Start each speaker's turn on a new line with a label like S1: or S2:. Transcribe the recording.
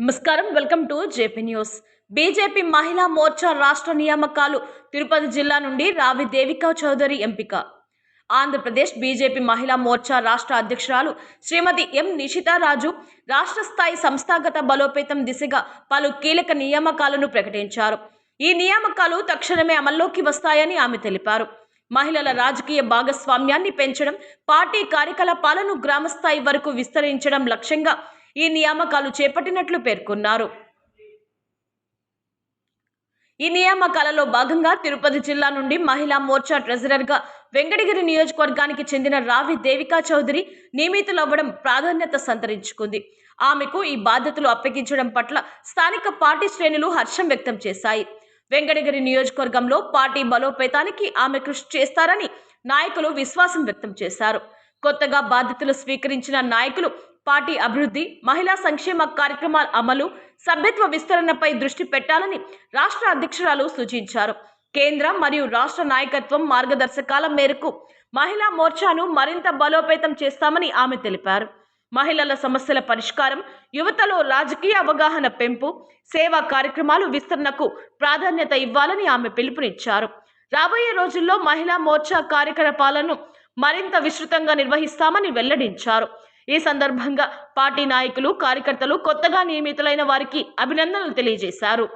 S1: నమస్కారం. Welcome to JP news. BJP మహిళా మోర్చా రాష్ట్ర నియామకాలు తిరుపతి జిల్లా నుండి రావి దేవికా చౌదరి ఎంపిక. ఆంధ్రప్రదేశ్ బీజేపీ మహిళా మోర్చా రాష్ట్ర అధ్యక్షురాలు శ్రీమతి ఎం నిషితారాజు రాష్ట్ర స్థాయి సంస్థాగత బలోపేతం దిశగా పలు కీలక నియామకాలను ప్రకటించారు. ఈ నియామకాలు తక్షణమే అమల్లోకి వస్తాయని ఆమె తెలిపారు. మహిళల రాజకీయ భాగస్వామ్యాన్ని పెంచడం పార్టీ కార్యకలాపాలను గ్రామస్థాయి వరకు విస్తరించడం లక్ష్యంగా ఈ నియామకాలు చేపట్టినట్లు పేర్కొన్నారు. ఈ నియామకాలలో భాగంగా తిరుపతి జిల్లా నుండి మహిళా మోర్చా ట్రెజరర్గా వెంకటగిరి నియోజకవర్గానికి చెందిన రావి దేవికా చౌదరి నియమితులవ్వడం ప్రాధాన్యత సంతరించుకుంది. ఆమెకు ఈ బాధ్యతలు అప్పగించడం పట్ల స్థానిక పార్టీ శ్రేణులు హర్షం వ్యక్తం చేశాయి. వెంకటగిరి నియోజకవర్గంలో పార్టీ బలోపేతానికి ఆమె కృషి చేస్తారని నాయకులు విశ్వాసం వ్యక్తం చేశారు. కొత్తగా బాధ్యతలు స్వీకరించిన నాయకులు పార్టీ అభివృద్ధి మహిళా సంక్షేమ కార్యక్రమాల అమలు సభ్యత్వ విస్తరణపై దృష్టి పెట్టాలని రాష్ట్ర అధ్యక్షురాలు సూచించారు. కేంద్ర మరియు రాష్ట్ర నాయకత్వం మార్గదర్శకాల మేరకు మహిళా మోర్చాను మరింత బలోపేతం చేస్తామని ఆమె తెలిపారు. మహిళల సమస్యల పరిష్కారం యువతలో రాజకీయ అవగాహన పెంపు సేవా కార్యక్రమాలు విస్తరణకు ప్రాధాన్యత ఇవ్వాలని ఆమె పిలుపునిచ్చారు. రాబోయే రోజుల్లో మహిళా మోర్చా కార్యకలాపాలను మరింత విస్తృతంగా నిర్వహిస్తామని వెల్లడించారు. ఈ సందర్భంగా పార్టీ నాయకులు కార్యకర్తలు కొత్తగా నియమితులైన వారికి అభినందనలు తెలియజేశారు.